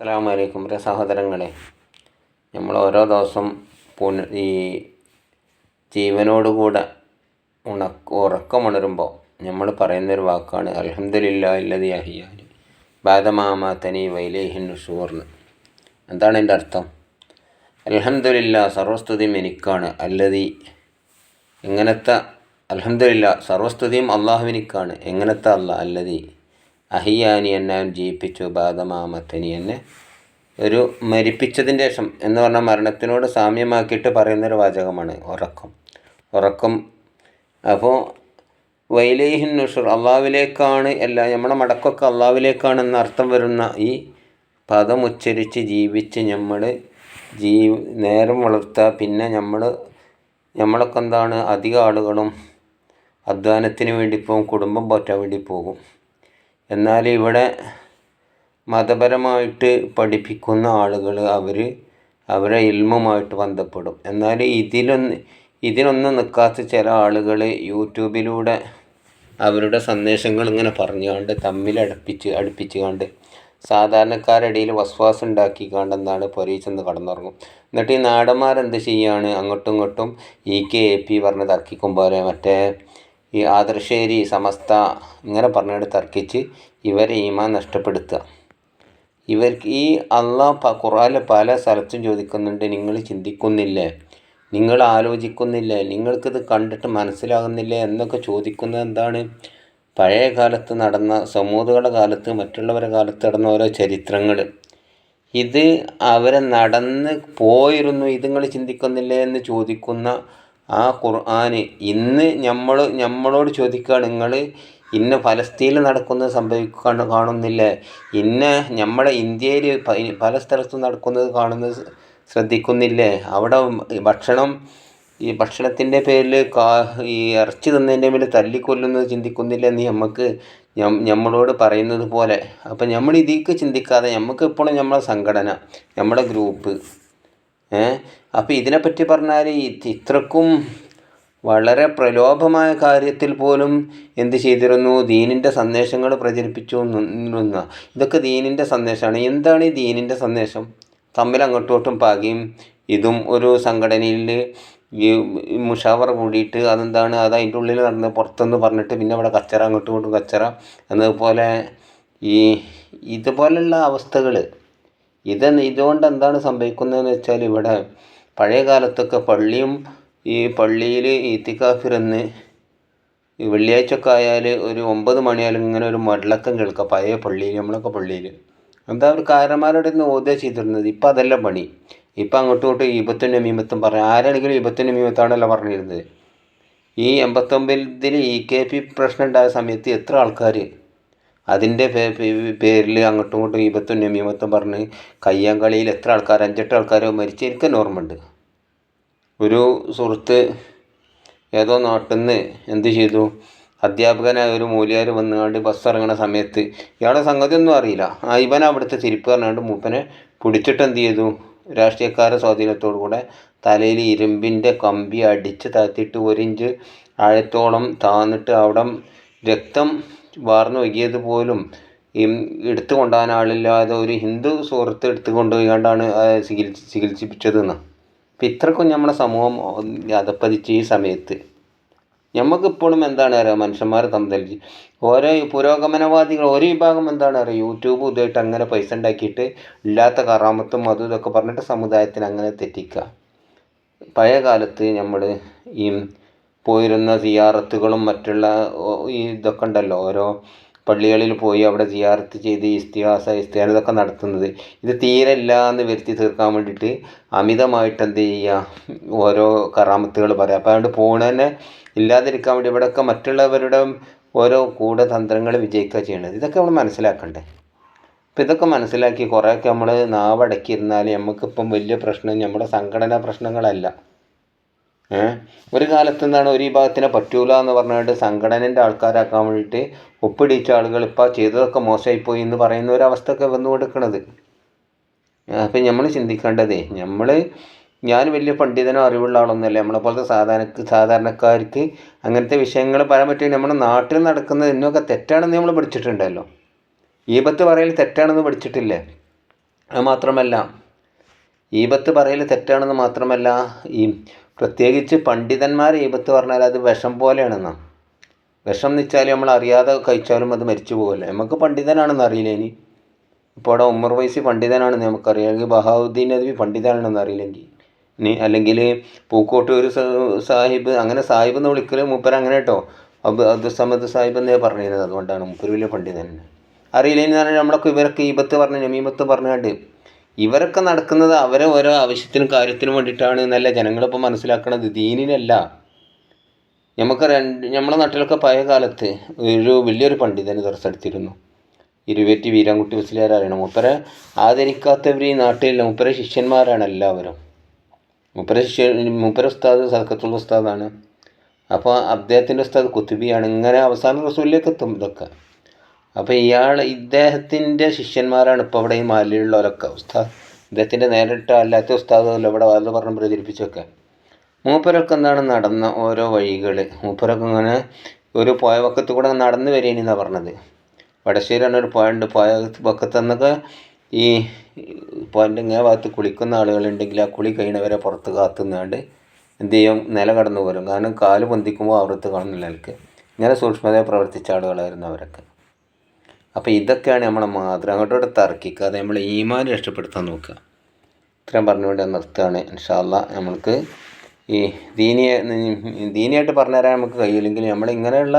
അസ്സലാമു അലൈക്കും പ്രിയ സഹോദരങ്ങളെ നമ്മൾ ഓരോ ദിവസം പുന ഈ ജീവനോടുകൂടെ ഉണക്ക് ഉറക്കമുണരുമ്പോൾ നമ്മൾ പറയുന്നൊരു വാക്കാണ് അലഹമ്മദില്ല ഇല്ലതി അഹിയാനി ബാദമാമാത്തനി വൈലേഹിൻ നുഷൂർന്ന് എന്താണ് എന്റെ അർത്ഥം. അലഹമ്മദില്ല സർവസ്തുതിയും എനിക്കാണ്. അല്ലതി എങ്ങനത്തെ അലഹമ്മദില്ല സർവസ്തുതിയും അള്ളാഹുവിനിക്കാണ്. എങ്ങനത്തെ അല്ല അല്ലതി അഹിയാനി എന്നെ ജീവിപ്പിച്ചു ബാദമാമത്തനി എന്നെ ഒരു മരിപ്പിച്ചതിന് ശേഷം എന്ന് പറഞ്ഞാൽ മരണത്തിനോട് സാമ്യമാക്കിയിട്ട് പറയുന്നൊരു വാചകമാണ് ഉറക്കം. ഉറക്കം. അപ്പോൾ വൈലേഹിൻ നുഷുർ അള്ളാവിലേക്കാണ് എല്ലാ നമ്മുടെ മടക്കൊക്കെ അള്ളാവിലേക്കാണ് എന്ന അർത്ഥം വരുന്ന ഈ പദം ഉച്ചരിച്ച് ജീവിച്ച് നമ്മൾ ജീ നേരം വളർത്തുക പിന്നെ നമ്മൾ നമ്മളൊക്കെ എന്താണ് അധിക ആളുകളും അധ്വാനത്തിന് വേണ്ടി പോകും കുടുംബം പോറ്റാൻ വേണ്ടി പോകും. എന്നാൽ ഇവിടെ മതപരമായിട്ട് പഠിപ്പിക്കുന്ന ആളുകൾ അവർ അവരെ ഇൽമുമായിട്ട് ബന്ധപ്പെടും. എന്നാൽ ഇതിലൊന്ന് ഇതിനൊന്നും നിൽക്കാത്ത ചില ആളുകൾ യൂട്യൂബിലൂടെ അവരുടെ സന്ദേശങ്ങൾ ഇങ്ങനെ പറഞ്ഞുകൊണ്ട് തമ്മിൽ അടുപ്പിച്ച് അടുപ്പിച്ച് കണ്ട് സാധാരണക്കാരുടെ ഇടയിൽ വസ്വാസം ഉണ്ടാക്കി കണ്ടെന്നാണ് പുരയിൽ കടന്നുറങ്ങും. എന്നിട്ട് ഈ നാടന്മാരെന്ത് ചെയ്യാണ്? അങ്ങോട്ടും ഇങ്ങോട്ടും ഇ കെ എ പി പറഞ്ഞ് തർക്കിക്കും പോലെ മറ്റേ ഈ ആദർശേരി സമസ്ത ഇങ്ങനെ പറഞ്ഞിട്ട് തർക്കിച്ച് ഇവരെ ഈമാൻ നഷ്ടപ്പെടുത്തുക. ഇവർക്ക് ഈ അള്ളാഹ് ഖുറാനിൽ പല സ്ഥലത്തും ചോദിക്കുന്നുണ്ട് നിങ്ങൾ ചിന്തിക്കുന്നില്ലേ? നിങ്ങൾ ആലോചിക്കുന്നില്ലേ? നിങ്ങൾക്കിത് കണ്ടിട്ട് മനസ്സിലാകുന്നില്ലേ? എന്നൊക്കെ ചോദിക്കുന്നത് എന്താണ്? പഴയ കാലത്ത് നടന്ന സമൂഹങ്ങളുടെ കാലത്ത് മറ്റുള്ളവരുടെ കാലത്ത് നടന്ന ഓരോ ചരിത്രങ്ങൾ ഇത് അവരെ നടന്ന് പോയിരുന്നു ഇതുങ്ങൾ ചിന്തിക്കുന്നില്ലേ? എന്ന് ചോദിക്കുന്ന ആ ഖുർആന് ഇന്ന് നമ്മൾ നമ്മളോട് ചോദിക്കുക നിങ്ങൾ ഇന്ന ഫലസ്തീനിൽ നടക്കുന്നത് സംഭവിക്കാൻ കാണുന്നില്ലേ. ഇന്ന നമ്മുടെ ഇന്ത്യയിൽ പല സ്ഥലത്തും നടക്കുന്നത് കാണുന്നത് ശ്രദ്ധിക്കുന്നില്ലേ. അവിടെ ഭക്ഷണം ഈ ഭക്ഷണത്തിന്റെ പേരിൽ കാ ഈ ഇറച്ചി തിന്നതിന്റെ പേരിൽ തല്ലിക്കൊല്ലുന്നത് ചിന്തിക്കുന്നില്ല നീ നമുക്ക് നമ്മളോട് പറയുന്നത് പോലെ. അപ്പം നമ്മൾ ഇതിക്ക് ചിന്തിക്കാതെ നമുക്ക് ഇപ്പോഴും നമ്മളെ സംഘടന നമ്മുടെ ഗ്രൂപ്പ് അപ്പം ഇതിനെപ്പറ്റി പറഞ്ഞാൽ ഇത്രക്കും വളരെ പ്രലോഭമായ കാര്യത്തിൽ പോലും എന്ത് ചെയ്തിരുന്നു? ദീനിന്റെ സന്ദേശങ്ങൾ പ്രചരിപ്പിച്ചു നിന്നിരുന്ന. ഇതൊക്കെ ദീനിന്റെ സന്ദേശമാണ്. എന്താണ് ഈ ദീനിന്റെ സന്ദേശം? തമ്മിൽ അങ്ങോട്ടും പാകിയും ഇതും ഒരു സംഘടനയിൽ ഈ മുഷാവർ കൂടിയിട്ട് അതെന്താണ്? അത് അതിന്റെ ഉള്ളിൽ നടന്ന് പുറത്തെന്ന് പറഞ്ഞിട്ട് പിന്നെ അവിടെ കച്ചറ അങ്ങോട്ടും ഇങ്ങോട്ടും കച്ചറ. എന്നതുപോലെ ഈ ഇതുപോലുള്ള അവസ്ഥകൾ ഇത് ഇതുകൊണ്ട് എന്താണ് സംഭവിക്കുന്നതെന്ന് വെച്ചാൽ ഇവിടെ പഴയ കാലത്തൊക്കെ പള്ളിയും ഈ പള്ളിയിൽ ഈത്തിക്കാഫിറന്ന് വെള്ളിയാഴ്ച ഒക്കെ ആയാൽ ഒരു ഒമ്പത് മണിയായാലും ഇങ്ങനെ ഒരു മടലക്കം കേൾക്കാം പഴയ പള്ളിയിൽ നമ്മളൊക്കെ പള്ളിയിൽ എന്താ ഒരു കാരന്മാരുടെ നിന്ന് ഓതുക ചെയ്തിരുന്നത്? ഇപ്പം അതല്ല പണി. ഇപ്പം അങ്ങോട്ടും ഇങ്ങോട്ടും ഈപത്തും മീമത്തും പറയാം ആരാണെങ്കിലും ഈപത്തും മീമത്താണല്ലോ പറഞ്ഞിരുന്നത്. ഈ എൺപത്തൊമ്പതിൽ ഇ കെ പി പ്രശ്നം ഉണ്ടായ സമയത്ത് എത്ര ആൾക്കാർ അതിന്റെ പേരിൽ അങ്ങോട്ടും ഇങ്ങോട്ടും ഈപത്തും നമീമത്തും പറഞ്ഞ് കയ്യാങ്കളിയിൽ എത്ര ആൾക്കാർ അഞ്ചെട്ട് ആൾക്കാർ മരിച്ച എനിക്ക് ഓർമ്മയുണ്ട്. ഒരു സുഹൃത്ത് ഏതോ നാട്ടിൽ നിന്ന് എന്ത് ചെയ്തു? അധ്യാപകനായ ഒരു മൂലിയാർ വന്നുകൊണ്ട് ബസ് ഇറങ്ങുന്ന സമയത്ത് ഇയാളെ സംഗതി ഒന്നും അറിയില്ല. ആ ഇവൻ അവിടുത്തെ തിരിപ്പ് പറഞ്ഞുകൊണ്ട് മൂപ്പനെ പിടിച്ചിട്ട് എന്ത് ചെയ്തു? രാഷ്ട്രീയക്കാരുടെ സ്വാധീനത്തോടു കൂടെ തലയിൽ ഇരുമ്പിന്റെ കമ്പി അടിച്ച് താത്തിയിട്ട് ഒരിഞ്ച് ആഴത്തോളം താന്നിട്ട് അവിടെ രക്തം വാർന്നു വൈകിയത് പോലും എടുത്തു കൊണ്ടുപോകാൻ ആളില്ലാതെ ഒരു ഹിന്ദു സുഹൃത്ത് എടുത്തു കൊണ്ടുപോയിക്കാണ്ടാണ് ചികിത്സ ചികിത്സിപ്പിച്ചതെന്ന്. അപ്പം ഇത്രക്കും നമ്മുടെ സമൂഹം അധപ്പതിച്ച് ഈ സമയത്ത്. നമുക്കിപ്പോഴും എന്താണ് അറിയുക മനുഷ്യന്മാർ തമ്മിൽ ഓരോ പുരോഗമനവാദികൾ ഒരു വിഭാഗം എന്താണ് അറിയുക യൂട്യൂബ് ഇതായിട്ട് അങ്ങനെ പൈസ ഉണ്ടാക്കിയിട്ട് ഇല്ലാത്ത കറാമത്തും അതും ഇതൊക്കെ പറഞ്ഞിട്ട് സമുദായത്തിന് അങ്ങനെ തെറ്റിക്കുക. പഴയ കാലത്ത് നമ്മൾ ഈ പോയിരുന്ന സിയാറത്തുകളും മറ്റുള്ള ഇതൊക്കെ ഉണ്ടല്ലോ. ഓരോ പള്ളികളിൽ പോയി അവിടെ സിയാറത്ത് ചെയ്ത് ഇസ്തിഹാസ ഇസ്തിഹാന ഇതൊക്കെ നടത്തുന്നത്. ഇത് തീരെ ഇല്ല എന്ന് വരുത്തി തീർക്കാൻ വേണ്ടിയിട്ട് അമിതമായിട്ട് എന്ത് ചെയ്യുക? ഓരോ കറാമത്തുകൾ പറയാം. അപ്പോൾ അതുകൊണ്ട് പോണതന്നെ ഇല്ലാതിരിക്കാൻ വേണ്ടി ഇവിടെയൊക്കെ മറ്റുള്ളവരുടെ ഓരോ ഗൂഢതന്ത്രങ്ങൾ വിജയിക്കുക ചെയ്യണത്. ഇതൊക്കെ നമ്മൾ മനസ്സിലാക്കണ്ടേ? അപ്പം ഇതൊക്കെ മനസ്സിലാക്കി കുറേയൊക്കെ നമ്മൾ നാവടക്കിയിരുന്നാൽ നമുക്കിപ്പം വലിയ പ്രശ്നം നമ്മുടെ സംഘടനാ പ്രശ്നങ്ങളല്ല. ഒരു കാലത്ത് എന്താണ് ഒരു വിഭാഗത്തിനെ പറ്റൂല എന്ന് പറഞ്ഞുകൊണ്ട് സംഘടനന്റെ ആൾക്കാരാക്കാൻ വേണ്ടിയിട്ട് ഒപ്പിടിച്ച ആളുകൾ ഇപ്പോൾ ചെയ്തതൊക്കെ മോശമായിപ്പോയി എന്ന് പറയുന്ന ഒരു അവസ്ഥയൊക്കെ വന്നു കൊടുക്കുന്നത് അപ്പം നമ്മൾ ചിന്തിക്കേണ്ടതേ നമ്മൾ ഞാൻ വലിയ പണ്ഡിതനോ അറിവുള്ള ആളൊന്നുമല്ല. നമ്മളെ പോലത്തെ സാധാരണ സാധാരണക്കാർക്ക് അങ്ങനത്തെ വിഷയങ്ങൾ പറയാൻ പറ്റും നമ്മുടെ നാട്ടിൽ നടക്കുന്നത് എന്നൊക്കെ തെറ്റാണെന്ന് നമ്മൾ പഠിച്ചിട്ടുണ്ടല്ലോ. ഈപത്ത് പറയൽ തെറ്റാണെന്ന് പഠിച്ചിട്ടില്ലേ. അത് മാത്രമല്ല ഈപത്ത് പറയൽ തെറ്റാണെന്ന് മാത്രമല്ല ഈ പ്രത്യേകിച്ച് പണ്ഡിതന്മാർ ഈപത്ത് പറഞ്ഞാൽ അത് വിഷം പോലെയാണെന്നാണ് വിഷം നിച്ചാൽ നമ്മൾ അറിയാതെ കഴിച്ചാലും അത് മരിച്ചു പോകുമല്ലോ നമുക്ക് പണ്ഡിതനാണെന്ന് അറിയില്ല ഇനി. ഇപ്പോൾ അവിടെ ഉമ്മർ വൈസി പണ്ഡിതനാണെന്ന് നമുക്കറിയാം. അല്ലെങ്കിൽ ബഹാവുദ്ദീൻ നദവി പണ്ഡിതനാണെന്ന് അറിയില്ലെങ്കിൽ. ഇനി അല്ലെങ്കിൽ പൂക്കോട്ടൂർ സാഹിബ് അങ്ങനെ സാഹിബ് എന്ന് വിളിക്കൽ മൂപ്പർ അങ്ങനെ കേട്ടോ. അബ് അബ്ദുസമദ് സാഹിബ് എന്നേ പറഞ്ഞിരുന്നത്. അതുകൊണ്ടാണ് മൂപ്പർ വലിയ പണ്ഡിതൻ. അറിയില്ല എന്ന് പറഞ്ഞാൽ നമ്മളൊക്കെ ഇവരൊക്കെ ഈപത്ത് പറഞ്ഞ് നമീമത്ത് പറഞ്ഞാണ്ട് ഇവരൊക്കെ നടക്കുന്നത് അവരെ ഓരോ ആവശ്യത്തിനും കാര്യത്തിനും വേണ്ടിയിട്ടാണ് എന്നല്ല ജനങ്ങളിപ്പോൾ മനസ്സിലാക്കുന്നത് ദീനിനല്ല. നമുക്ക് രണ്ട് നമ്മളെ നാട്ടിലൊക്കെ പഴയ കാലത്ത് ഒരു വലിയൊരു പണ്ഡിതന് ദർശനത്തിരുന്നു ഇരുവേറ്റി വീരാൻകുട്ടി മുസ്ലിയാർ അറിയണം. മൂപ്പരെ ആദരിക്കാത്തവർ ഈ നാട്ടിലില്ല. മുപ്പര ശിഷ്യന്മാരാണ് എല്ലാവരും. മുപ്പര ശിഷ്യ മുപ്പര ഉസ്താദ് സദക്കത്തുള്ള ഉസ്താദാണ്. അപ്പോൾ അദ്ദേഹത്തിന്റെ ഉസ്താദ് കുത്തുബിയാണ്. ഇങ്ങനെ അവസാന റസൂലിലേക്ക് എത്തും ഇതൊക്കെ. അപ്പോൾ ഇയാൾ ഇദ്ദേഹത്തിന്റെ ശിഷ്യന്മാരാണ് ഇപ്പോൾ ഇവിടെ ഈ മാലിലുള്ളവരൊക്കെ ഉസ്താദ് ഇദ്ദേഹത്തിന്റെ നേരിട്ട് അല്ലാത്ത ഉസ്താദല്ല ഇവിടെ വാർത്ത പറഞ്ഞ് പ്രചരിപ്പിച്ചൊക്കെ മൂപ്പരൊക്കെ എന്താണ് നടന്ന ഓരോ വഴികൾ മൂപ്പരൊക്കെ ഇങ്ങനെ ഒരു പോയ വക്കത്ത് കൂടെ നടന്ന് വരികയാണ് പറഞ്ഞത്. വടശ്ശേരി പറഞ്ഞ ഒരു ഉണ്ട് പുഴ വക്കത്ത് നിന്നൊക്കെ ഈ പോയിന്റെ ഇങ്ങനെ ഭാഗത്ത് കുളിക്കുന്ന ആളുകളുണ്ടെങ്കിൽ ആ കുളി കഴിയണവരെ പുറത്ത് കാത്തു നിന്നാണ്ട് എന്ത് ചെയ്യും? നില കടന്നു പോരും. കാരണം കാൽ പൊന്തിക്കുമ്പോൾ അവിടുത്തെ കാണുന്നില്ല എനിക്ക് ഇങ്ങനെ സൂക്ഷ്മതയെ പ്രവർത്തിച്ച ആളുകളായിരുന്നു അവരൊക്കെ. അപ്പോൾ ഇതൊക്കെയാണ് നമ്മളെ മാതൃ അങ്ങോട്ടോട്ട് തർക്കിക്കാതെ നമ്മൾ ഈമാൻ രക്ഷപ്പെടുത്താൻ നോക്കുക. ഇത്രയും പറഞ്ഞുകൊണ്ട് നിർത്തുകയാണ്. ഇൻഷാല്ല നമ്മൾക്ക് ഈ ദീനിയെ ദീനിയായിട്ട് പറഞ്ഞു തരാൻ നമുക്ക് കഴിയില്ലെങ്കിൽ നമ്മളിങ്ങനെയുള്ള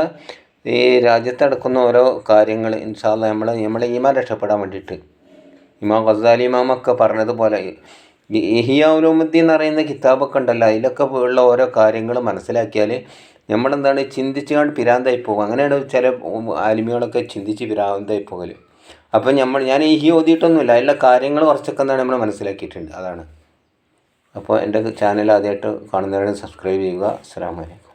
ഈ രാജ്യത്ത് നടക്കുന്ന ഓരോ കാര്യങ്ങൾ ഇൻഷാല്ല നമ്മൾ നമ്മളെ ഈമാൻ രക്ഷപ്പെടാൻ വേണ്ടിയിട്ട്. ഇമാം ഗസാലി ഇമാമൊക്കെ പറഞ്ഞതുപോലെ ഈ ഉലോമുദ്ദീൻ എന്ന് പറയുന്ന കിതാബൊക്കെ ഉണ്ടല്ലോ. അതിലൊക്കെ ഉള്ള ഓരോ കാര്യങ്ങൾ മനസ്സിലാക്കിയാൽ നമ്മളെന്താണ് ചിന്തിച്ചു കൊണ്ട് പിരാന്തായി പോകും അങ്ങനെയാണ് ചില ആലിമികളൊക്കെ ചിന്തിച്ച് പിരാന്തായി പോകൽ അപ്പം നമ്മൾ ഞാൻ ഈ ഓതിയിട്ടൊന്നുമില്ല. എല്ലാ കാര്യങ്ങൾ കുറച്ചൊക്കെ എന്താണ് നമ്മൾ മനസ്സിലാക്കിയിട്ടുണ്ട്. അതാണ്. അപ്പോൾ എന്റെ ചാനൽ ആദ്യമായിട്ട് കാണുന്നവരെ സബ്സ്ക്രൈബ് ചെയ്യുക. അസ്സാം വലൈക്കും